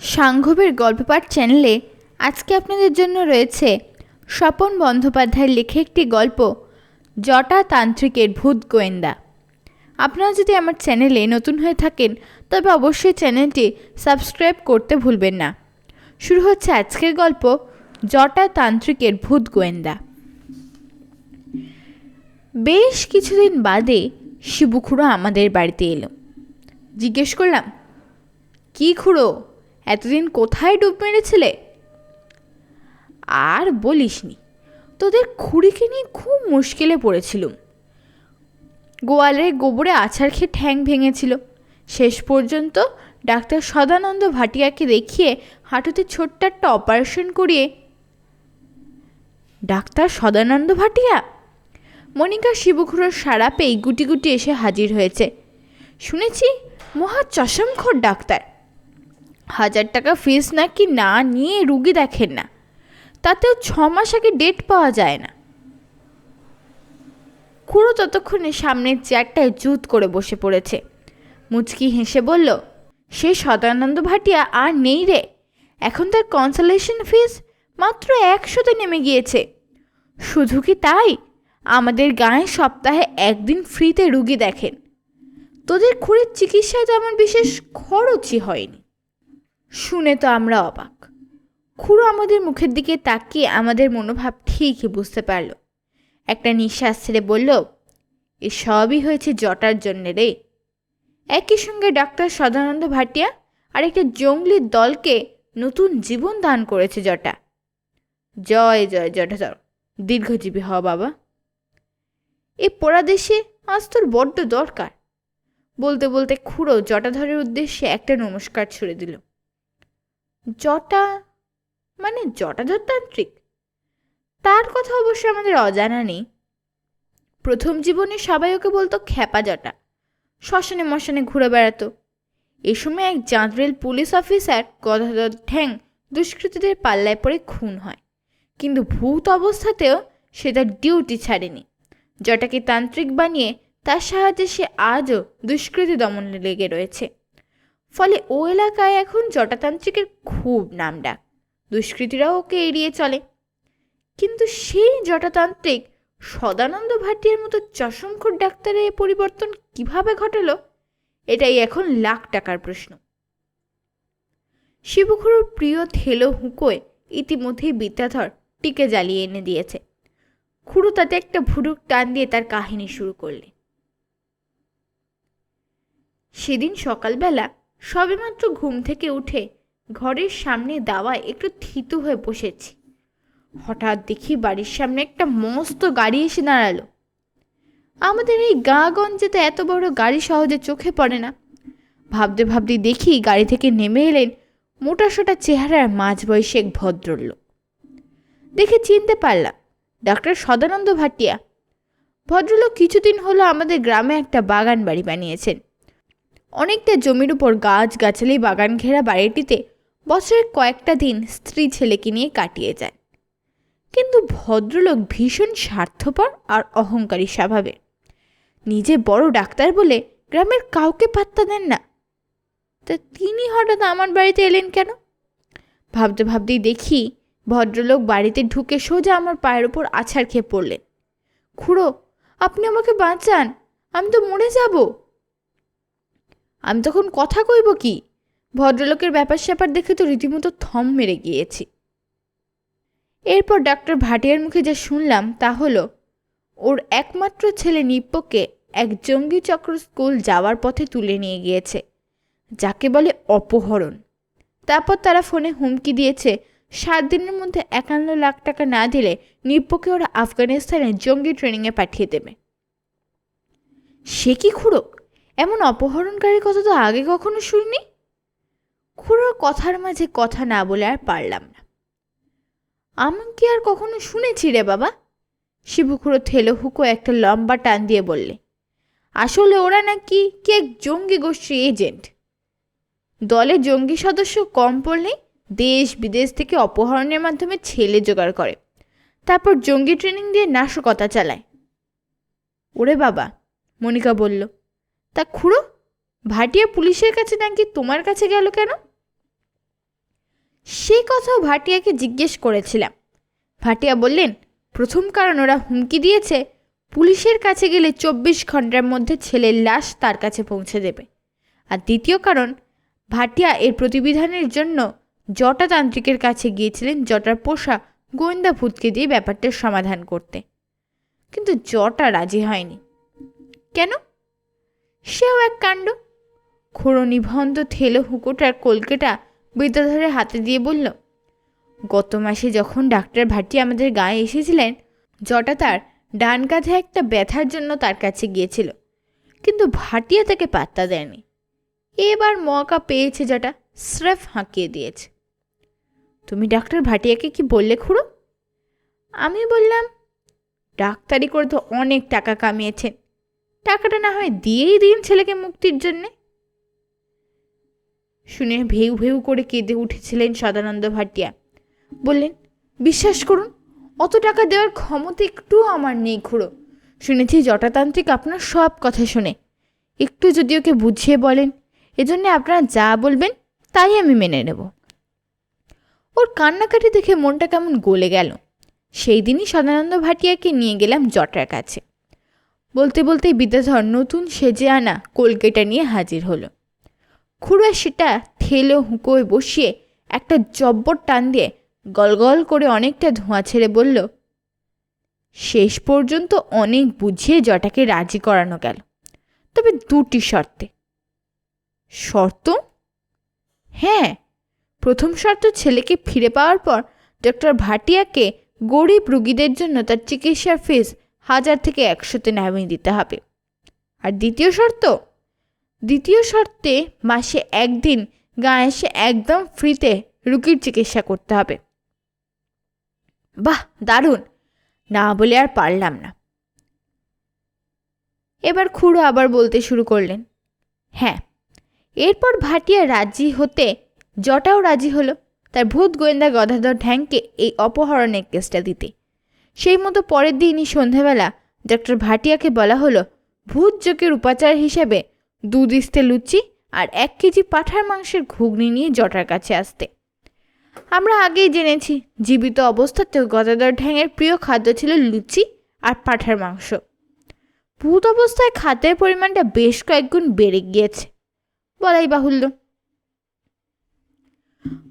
সাংঘবের গল্পপাঠ চ্যানেলে আজকে আপনাদের জন্য রয়েছে স্বপন বন্দ্যোপাধ্যায়ের লেখা একটি গল্প, জটা তান্ত্রিকের ভূত গোয়েন্দা। আপনারা যদি আমার চ্যানেলে নতুন হয়ে থাকেন, তবে অবশ্যই চ্যানেলটি সাবস্ক্রাইব করতে ভুলবেন না। শুরু হচ্ছে আজকের গল্প, জটা তান্ত্রিকের ভূত গোয়েন্দা। বেশ কিছুদিন বাদে শিবুখুড়ো আমাদের বাড়িতে এলো। জিজ্ঞেস করলাম, কি খুড়ো? এতদিন কোথায় ডুব মেরেছিলে? আর বলিসনি, তোদের খুঁড়িকে নিয়ে খুব মুশকিলে পড়েছিলুম। গোয়ালের গোবরে আছাড় খেয়ে ঠ্যাং ভেঙেছিল। শেষ পর্যন্ত ডাক্তার সদানন্দ ভাটিয়াকে দেখিয়ে হাঁটুতে ছোট্ট একটা অপারেশন করিয়ে ডাক্তার সদানন্দ ভাটিয়া? মনিকা শিবখুড়োর সারা পেয়ে গুটি গুটি এসে হাজির হয়েছে। শুনেছি মহা চশমখোর ডাক্তার। হাজার টাকা ফিস নাকি না নিয়ে রুগী দেখেন না। তাতেও ছ মাস আগে ডেট পাওয়া যায় না। খুড়ো ততক্ষণে সামনের চেয়ারটায় জুত করে বসে পড়েছে। মুচকি হেসে বলল, সে সদানন্দ ভাটিয়া আর নেই রে। এখন তার কনসালেশন ফিস মাত্র একশোতে নেমে গিয়েছে। শুধু কি তাই? আমাদের গায়ে সপ্তাহে একদিন ফ্রিতে রুগী দেখেন। তোদের খুঁড়ির চিকিৎসায় তেমন বিশেষ খরচই হয়নি। শুনে তো আমরা অবাক। খুড়ো আমাদের মুখের দিকে তাকিয়ে আমাদের মনোভাব ঠিকই বুঝতে পারল। একটা নিঃশ্বাস ছেড়ে বলল এ সবই হয়েছে জটার জন্যে রে। একই সঙ্গে ডাক্তার সদানন্দ ভাটিয়া আর একটা জঙ্গলির দলকে নতুন জীবন দান করেছে জটা। জয় জয় জটাধর, দীর্ঘজীবী হ বাবা। এ পোড়া দেশে আজ তোর বড্ড দরকার। বলতে বলতে খুঁড়ো জটাধরের উদ্দেশ্যে একটা নমস্কার ছুড়ে দিল। জটা মানে জটাধর তান্ত্রিক তার কথা অবশ্য আমাদের অজানা নেই। প্রথম জীবনে সবাই ওকে বলতো খ্যাপা জটা। শ্মশানে মশানে ঘুরে বেড়াতো। এ সময় এক জাঁদরেল পুলিশ অফিসার গদাধর ঠ্যাং দুষ্কৃতীদের পাল্লায় পড়ে খুন হয়। কিন্তু ভূত অবস্থাতেও সে তার ডিউটি ছাড়েনি। জটাকে তান্ত্রিক বানিয়ে তার সাহায্যে সে আজও দুষ্কৃতী দমনে লেগে রয়েছে। ফলে ও এলাকায় এখন জটাতান্ত্রিকের খুব নাম ডাক দুষ্কৃতীরাও ওকে এড়িয়ে চলে। কিন্তু সেই জটাতান্ত্রিক সদানন্দ ভাটিয়ার মতো চশমখোর ডাক্তারের এ পরিবর্তন কীভাবে ঘটালো, এটাই এখন লাখ টাকার প্রশ্ন। শিবখুড়োর প্রিয় থেলো হুঁকোয় ইতিমধ্যেই বিদ্যাধর টিকে জ্বালিয়ে এনে দিয়েছে। খুড়ো তাতে একটা ভুরুক টান দিয়ে তার কাহিনী শুরু করলে। সেদিন সকালবেলা সবেমাত্র ঘুম থেকে উঠে ঘরের সামনে দাওয়ায় একটু থিতু হয়ে বসেছি। হঠাৎ দেখি বাড়ির সামনে একটা মস্ত গাড়ি এসে দাঁড়াল। আমাদের এই গাঁগঞ্জে তো এত বড় গাড়ি সহজে চোখে পড়ে না। ভাবতে ভাবতে দেখি গাড়ি থেকে নেমে এলেন মোটাসোটা চেহারার মাঝ বয়সী এক ভদ্রলোক। দেখে চিনতে পারলাম, ডাক্তার সদানন্দ ভাটিয়া। ভদ্রলোক কিছুদিন হলো আমাদের গ্রামে একটা বাগান বাড়ি বানিয়েছেন। অনেকটা জমির উপর গাছ গাছালি বাগান ঘেরা বাড়িটিতে বছরের কয়েকটা দিন স্ত্রী ছেলেকে নিয়ে কাটিয়ে যায়। কিন্তু ভদ্রলোক ভীষণ স্বার্থপর আর অহংকারী স্বভাবের। নিজে বড় ডাক্তার বলে গ্রামের কাউকে পাত্তা দেন না। তা তিনি হঠাৎ আমার বাড়িতে এলেন কেন? ভাবতে ভাবতেই দেখি ভদ্রলোক বাড়িতে ঢুকে সোজা আমার পায়ের ওপর আছাড় খেয়ে পড়লেন। খুড়ো, আপনি আমাকে বাঁচান, আমি তো মরে যাব। আমি তখন কথা কইব কি? ভদ্রলোকের ব্যাপার স্যাপার দেখে তো রীতিমতো থম মেরে গিয়েছি। এরপর ডাক্তার ভাটিয়ার মুখে যা শুনলাম তা হলো, ওর একমাত্র ছেলে নিপ্পকে এক জঙ্গি চক্র স্কুল যাওয়ার পথে তুলে নিয়ে গিয়েছে, যাকে বলে অপহরণ। তারপর তারা ফোনে হুমকি দিয়েছে, সাত দিনের মধ্যে একান্ন লাখ টাকা না দিলে নিপ্পকে ওরা আফগানিস্তানে জঙ্গি ট্রেনিংয়ে পাঠিয়ে দেবে। সে কি খুঁড়ো? এমন অপহরণকারীর কথা তো আগে কখনো শুনিনি? খুড়োর কথার মাঝে কথা না বলে আর পারলাম না। আমি কি আর কখনো শুনেছি রে বাবা? শিবুখুড়ো থেলো হুকো একটা লম্বা টান দিয়ে বললে, আসলে ওরা নাকি কে জঙ্গি গোষ্ঠী এজেন্ট দলে জঙ্গি সদস্য কম পড়লেই দেশ বিদেশ থেকে অপহরণের মাধ্যমে ছেলে জোগাড় করে, তারপর জঙ্গি ট্রেনিং দিয়ে নাশকতা চালায়। ওরে বাবা, মনিকা বলল তা খুড়ো, ভাটিয়া পুলিশের কাছে নাকি তোমার কাছে গেল কেন? সেই কথাও ভাটিয়াকে জিজ্ঞেস করেছিলাম। ভাটিয়া বললেন, প্রথম কারণ ওরা হুমকি দিয়েছে, পুলিশের কাছে গেলে চব্বিশ ঘণ্টার মধ্যে ছেলের লাশ তার কাছে পৌঁছে দেবে। আর দ্বিতীয় কারণ, ভাটিয়া এর প্রতিবিধানের জন্য জটাতান্ত্রিকের কাছে গিয়েছিলেন জটার পোষা গোয়েন্দা ভূতকে দিয়ে ব্যাপারটার সমাধান করতে। কিন্তু জটা রাজি হয়নি। কেন? সেও এক কাণ্ড। খুঁড়ো নিবন্ধ থেলো হুকোটার কলকেটা বিদ্যাধরের হাতে দিয়ে বলল, গত মাসে যখন ডাক্তার ভাটি আমাদের গায়ে এসেছিলেন, জটা তার ডান কাঁধে একটা ব্যথার জন্য তার কাছে গিয়েছিল, কিন্তু ভাটিয়া তাকে পাত্তা দেয়নি। এবার মকা পেয়েছে জটা, স্রেফ হাঁকিয়ে দিয়েছে। তুমি ডাক্তার ভাটিয়াকে কি বললে খুঁড়ো? আমি বললাম, ডাক্তারি করে তো অনেক টাকা কামিয়েছেন টাকাটা না হয় দিয়েই দিন ছেলেকে মুক্তির জন্যে। শুনে ভেউ ভেউ করে কেঁদে উঠেছিলেন সদানন্দ ভাটিয়া। বললেন, বিশ্বাস করুন, অত টাকা দেওয়ার ক্ষমতা একটুও আমার নেই খুড়ো। শুনেছি জটাতান্ত্রিক আপনার সব কথা শুনে। একটু যদি ওকে বুঝিয়ে বলেন, এজন্য আপনারা যা বলবেন, তাই আমি মেনে নেব। ওর কান্নাকাটি দেখে মনটা কেমন গলে গেল। সেই দিনই সদানন্দ ভাটিয়াকে নিয়ে গেলাম জটার কাছে। বলতে বলতেই বিদ্যাধর নতুন সেজে আনা কলকেটা নিয়ে হাজির হলো। খুড়া সেটা ঠেলে হুঁকোয় বসিয়ে একটা জব্বর টান দিয়ে গলগল করে অনেকটা ধোঁয়া ছেড়ে বলল, শেষ পর্যন্ত অনেক বুঝিয়ে জটাকে রাজি করানো গেল। তবে দুটি শর্তে। শর্ত? হ্যাঁ প্রথম শর্ত ছেলেকে ফিরে পাওয়ার পর ডক্টর ভাটিয়াকে গরিব রুগীদের জন্য তার চিকিৎসার ফিস হাজার থেকে একশোতে নামিয়ে দিতে হবে। আর দ্বিতীয় শর্ত, দ্বিতীয় শর্তে মাসে একদিন গাঁ এসে একদম ফ্রিতে রুগীর চিকিৎসা করতে হবে। বাহ, দারুণ! না বলে আর পারলাম না। এবার খুড়ো আবার বলতে শুরু করলেন হ্যাঁ এরপর ভাটিয়া রাজি হতে, জটাও রাজি হলো, তার ভূত গোয়েন্দা গদাধর ঢ্যাংকে এই অপহরণের কেসটা দিতে। সেই মতো পরের দিনই সন্ধ্যাবেলা ডক্টর ভাটিয়াকে বলা হলো, ভূত যোগের উপাচার হিসেবে দু দিস্তে লুচি আর এক কেজি পাঠার মাংসের ঘুগনি নিয়ে জটার কাছে আসতে। আমরা আগেই জেনেছি, জীবিত অবস্থাতেও গদাধর ঢ্যাঙের প্রিয় খাদ্য ছিল লুচি আর পাঠার মাংস। ভূত অবস্থায় খাদ্যের পরিমাণটা বেশ কয়েকগুণ বেড়ে গিয়েছে। বলাই বাহুল্য।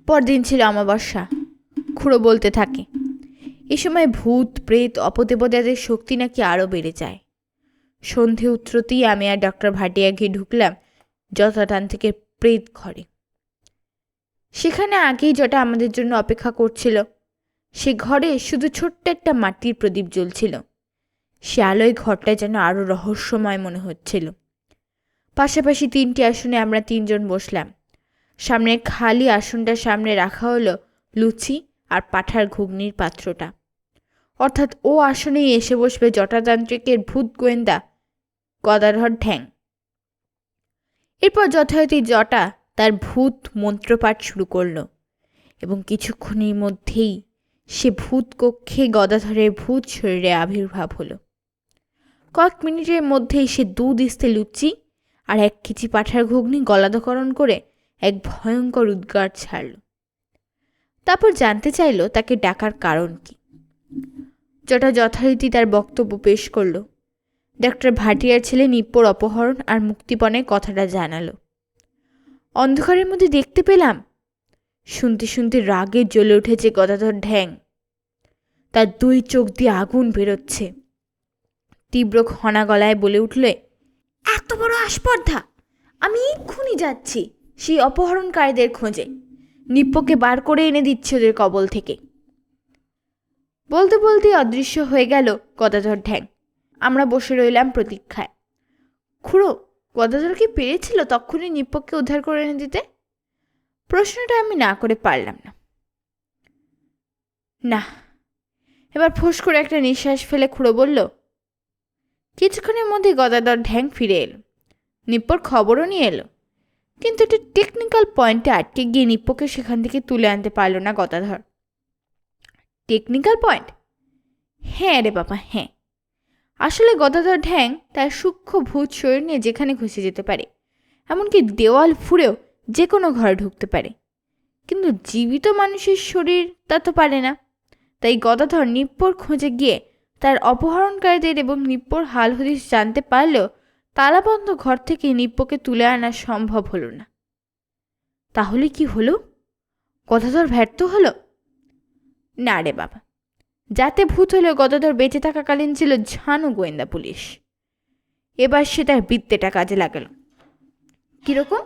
পরদিন ছিল অমাবস্যা, খুঁড়ো বলতে থাকে এ সময় ভূত, প্রেত, অপদেবতাদের শক্তি নাকি আরও বেড়ে যায়। সন্ধে উত্তরতেই আমি আর ডক্টর ভাটিয়া গিয়ে ঢুকলাম যথাটান থেকে প্রেত ঘরে। সেখানে আগেই যেটা আমাদের জন্য অপেক্ষা করছিল। সে ঘরে শুধু ছোট্ট একটা মাটির প্রদীপ জ্বলছিল। সে আলোয় ঘরটা যেন আরও রহস্যময় মনে হচ্ছিল। পাশাপাশি তিনটি আসনে আমরা তিনজন বসলাম। সামনে খালি আসনটার সামনে রাখা হলো লুচি আর পাঠার ঘুগনির পাত্রটা। অর্থাৎ ও আসনেই এসে বসবে জটাতান্ত্রিকের ভূত গোয়েন্দা গদাধর ঠ্যাং এরপর যথারীতি জটা তার ভূত মন্ত্রপাঠ শুরু করল এবং কিছুক্ষণের মধ্যেই সে ভূত কক্ষে গদাধরের ভূত শরীরে আবির্ভাব হলো। কয়েক মিনিটের মধ্যেই সে দু দিস্তে লুচি আর এক কেজি পাঠার ঘুগনি গলাধকরণ করে এক ভয়ঙ্কর উদ্গার ছাড়ল। তারপর জানতে চাইল তাকে ডাকার কারণ কি। যেটা যথারীতি তার বক্তব্য পেশ করল। ডক্টর ভাটিয়ার ছেলে নিপ্পর অপহরণ আর মুক্তিপণের কথাটা জানালো। অন্ধকারের মধ্যে দেখতে পেলাম? শুনতে শুনতে রাগে জ্বলে উঠেছে গদাধর ঢ্যাং। তার দুই চোখ দিয়ে আগুন বেরোচ্ছে। তীব্র খনা গলায় বলে উঠলে, এত বড় আস্পর্ধা! আমি এক্ষুনি যাচ্ছি। সেই অপহরণকারীদের খোঁজে। নিপ্পকে বার করে এনে দিচ্ছে ওদের কবল থেকে। বলতে বলতে অদৃশ্য হয়ে গেল গদাধর ঢ্যাং। আমরা বসে রইলাম প্রতীক্ষায়। খুড়ো, গদাধর কি পেরেছিল তখনই নিপ্পককে উদ্ধার করে এনে দিতে? প্রশ্নটা আমি না করে পারলাম না। না। এবার ফোঁস করে একটা নিঃশ্বাস ফেলে খুঁড়ো বলল, কিছুক্ষণের মধ্যে গদাধর ঢ্যাং ফিরে এলো। নিপ্পর খবরও নিয়ে এলো। কিন্তু একটা টেকনিক্যাল পয়েন্টে আটকে গিয়ে নিপ্পকে সেখান থেকে তুলে আনতে পারল না গদাধর। টেকনিক্যাল পয়েন্ট হ্যাঁ রে বাবা হ্যাঁ। আসলে গদাধর ঢ্যাং তার সূক্ষ্ম ভূত শরীর নিয়ে যেখানে ঘুষে যেতে পারে, এমনকি দেওয়াল ফুঁড়েও যে কোনো ঘরে ঢুকতে পারে। কিন্তু জীবিত মানুষের শরীর তা তো পারে না। তাই গদাধর নিপ্পর খোঁজে গিয়ে তার অপহরণকারীদের এবং নিপ্পর হাল হদিস জানতে পারলেও তালাবন্ধ ঘর থেকে নিপ্পকে তুলে আনা সম্ভব হলো না। তাহলে কি হলো? গদাধর ব্যর্থ হলো? না রে বাবা। যাতে ভূত হলেও গদাধর বেঁচে থাকাকালীন ছিল ঝানু গোয়েন্দা পুলিশ। এবার সে তার বৃত্তেটা কাজে লাগালো। কীরকম?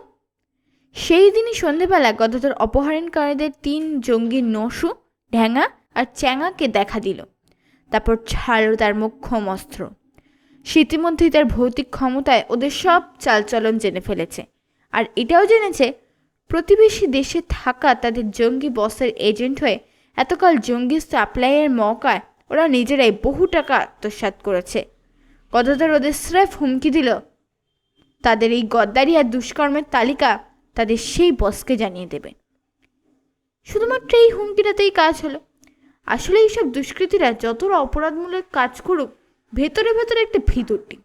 সেই দিনই সন্ধেবেলা গদাধর অপহরণকারীদের তিন জঙ্গি নসু ঢ্যাঙা আর চ্যাঙাকে দেখা দিল। তারপর ছাড়ল তার মোক্ষম অস্ত্র। সে ইতিমধ্যেই তার ভৌতিক ক্ষমতায় ওদের সব চালচলন জেনে ফেলেছে। আর এটাও জেনেছে, প্রতিবেশী দেশে থাকা তাদের জঙ্গি বসের এজেন্ট হয়ে এতকাল জঙ্গি সাপ্লাইয়ের মৌকায় ওরা নিজেরাই বহু টাকা আত্মসাৎ করেছে। গদাধর ওদের স্রেফ হুমকি দিল। তাদের এই গদ্দারি আর দুষ্কর্মের তালিকা তাদের সেই বসকে জানিয়ে দেবে। শুধুমাত্র এই হুমকিটাতেই কাজ হলো। আসলে এইসব দুষ্কৃতীরা যতটা অপরাধমূলক কাজ করুক, ভেতরে ভেতরে একটা ভিতরটি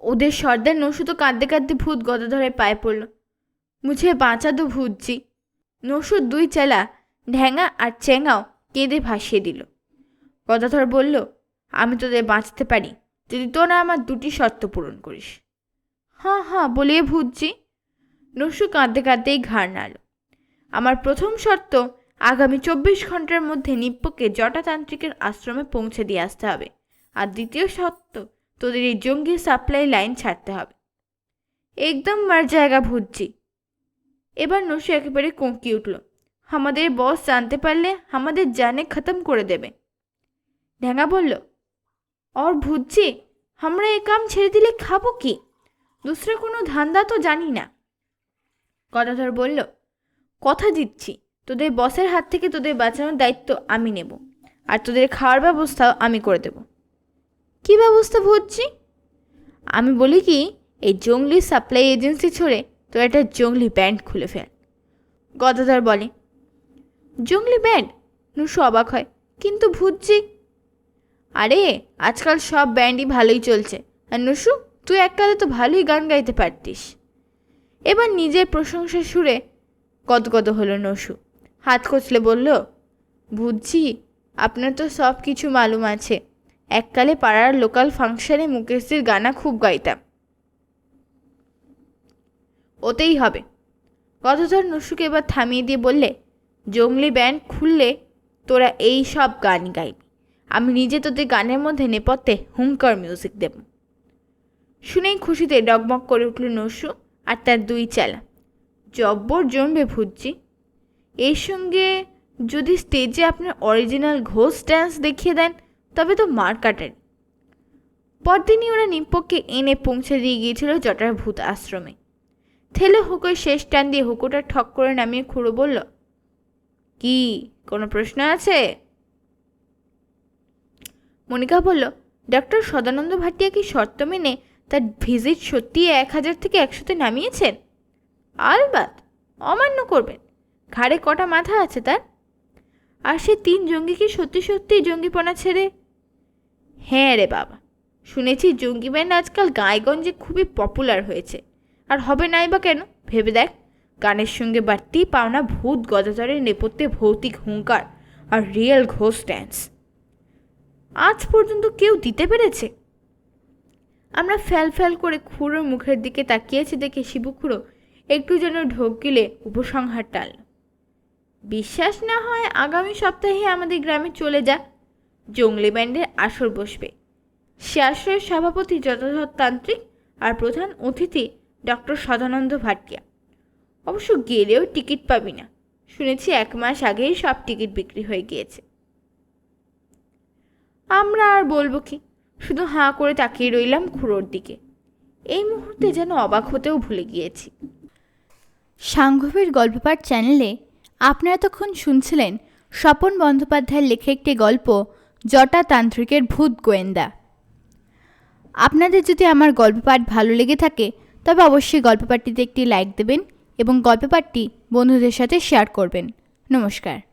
ওদের সর্দার নসু তো কাঁদতে কাঁদতে ভূত গদাধরের পায়ে পড়ল। মুছে বাঁচা তো ভূতজি। নসুর দুই চেলা ঢ্যাঙা আর চেঙাও কেঁদে ভাসিয়ে দিল। গদাধর বলল, আমি তোদের বাঁচতে পারি যদি তোরা আমার দুটি শর্ত পূরণ করিস। হ্যাঁ হাঁ, বলিয়ে ভূতজি। নসু কাঁদতে কাঁদতেই ঘাড় নাড়ল। আমার প্রথম শর্ত, আগামী চব্বিশ ঘণ্টার মধ্যে নিপ্পকে জটাতান্ত্রিকের আশ্রমে পৌঁছে দিয়ে আসতে হবে। আর দ্বিতীয় শর্ত, তোদের এই জঙ্গি সাপ্লাই লাইন ছাড়তে হবে। একদম মার জায়গা ভুজছি এবার নসু একেবারে কঁকি উঠল। আমাদের বস জানতে পারলে আমাদের জানে খতম করে দেবে। ঢ্যাঙা বলল ওর ভুজছি আমরা এ কাম ছেড়ে দিলে খাব কি? দুসরা কোনো ধান্দা তো জানি না। গদাধর বলল, কথা দিচ্ছি, তোদের বসের হাত থেকে তোদের বাঁচানোর দায়িত্ব আমি নেব, আর তোদের খাওয়ার ব্যবস্থাও আমি করে দেব। কি ব্যবস্থা ভুজছি আমি বলি কি, এই জঙ্গলি সাপ্লাই এজেন্সি ছড়ে তোর একটা জঙ্গলি ব্যান্ড খুলে ফেল। গদাধর বলে জঙ্গলি ব্যান্ড নুসু অবাক হয়। কিন্তু ভুজছি আরে, আজকাল সব ব্যান্ডই ভালোই চলছে। আর নুসু, তুই এককালে তো ভালোই গান গাইতে পারতিস। এবার নিজের প্রশংসা সুরে গদগদ হলো নসু। হাত কচলে বলল বুঝছি আপনার তো সব কিছু মালুম আছে। এককালে পাড়ার লোকাল ফাংশনে মুকেশদের গানা খুব গাইতাম। ওতেই হবে। গতধর নসুকে এবার থামিয়ে দিয়ে বললে জঙ্গলি ব্যান্ড খুললে তোরা এই সব গান গাইবি। আমি নিজে তোদের গানের মধ্যে নেপথ্যে হুঙ্কার মিউজিক দেব। শুনেই খুশিতে ডগমগ করে উঠল নসু আর তার দুই চেলা। জব্বর জমবে ভুজছি এর সঙ্গে যদি স্টেজে আপনার অরিজিনাল ঘোষ ড্যান্স দেখিয়ে দেন, তবে তো মার কাটার। পরদিনই ওরা নিম্পককে এনে পৌঁছে দিয়ে গিয়েছিল জটার ভূত আশ্রমে। ঠেলে হুকোর শেষ টান দিয়ে হুকোটা ঠক করে নামিয়ে খুঁড়ো বলল কি, কোনো প্রশ্ন আছে? মনিকা বলল ডক্টর সদানন্দ ভাটিয়া কি শর্ত মেনে তার ভিজিট সত্যি এক হাজার থেকে একশোতে নামিয়েছেন? আলবাত, অমান্য করবেন। ঘাড়ে কটা মাথা আছে তার? আর সে তিন জঙ্গি কি সত্যি সত্যিই জঙ্গিপনা ছেড়ে? হ্যাঁ রে বাবা, শুনেছি জঙ্গি ব্যান্ড আজকাল গাঁয়গঞ্জে খুবই পপুলার হয়েছে। আর হবে নাই বা কেন, ভেবে দেখ। গানের সঙ্গে বাড়তি পাওনা ভূত গদাধরের নেপথ্যে ভৌতিক হুঙ্কার আর রিয়েল ঘোষ ড্যান্স আজ পর্যন্ত কেউ দিতে পেরেছে? আমরা ফ্যাল ফ্যাল করে খুঁড়োর মুখের দিকে তাকিয়েছি দেখে শিবু খুঁড়ো একটু যেন ঢোক গিলে উপসংহার টানল বিশ্বাস না হয় আগামী সপ্তাহে আমাদের গ্রামে চলে যা, জঙ্গলি ব্যান্ডের আসর বসবে। সে আসরের সভাপতি যথাযথ তান্ত্রিক আর প্রধান অতিথি ডক্টর সদানন্দ ভাটিয়া। অবশ্য গেলেও টিকিট পাবি না। শুনেছি এক মাস আগেই সব টিকিট বিক্রি হয়ে গিয়েছে। আমরা আর বলব কি? শুধু হাঁ করে তাকিয়ে রইলাম খুঁড়োর দিকে। এই মুহূর্তে যেন অবাক হতেও ভুলে গিয়েছি। সাংঘবের গল্পপাঠ চ্যানেলে আপনারা তখন শুনছিলেন স্বপন বন্দ্যোপাধ্যায়ের লেখা একটি গল্প, জটা তান্ত্রিকের ভূত গোয়েন্দা। আপনাদের যদি আমার গল্পপাঠ ভালো লেগে থাকে, তবে অবশ্যই গল্পপাঠটিতে একটি লাইক দেবেন। এবং গল্পপাঠটি বন্ধুদের সাথে শেয়ার করবেন। নমস্কার।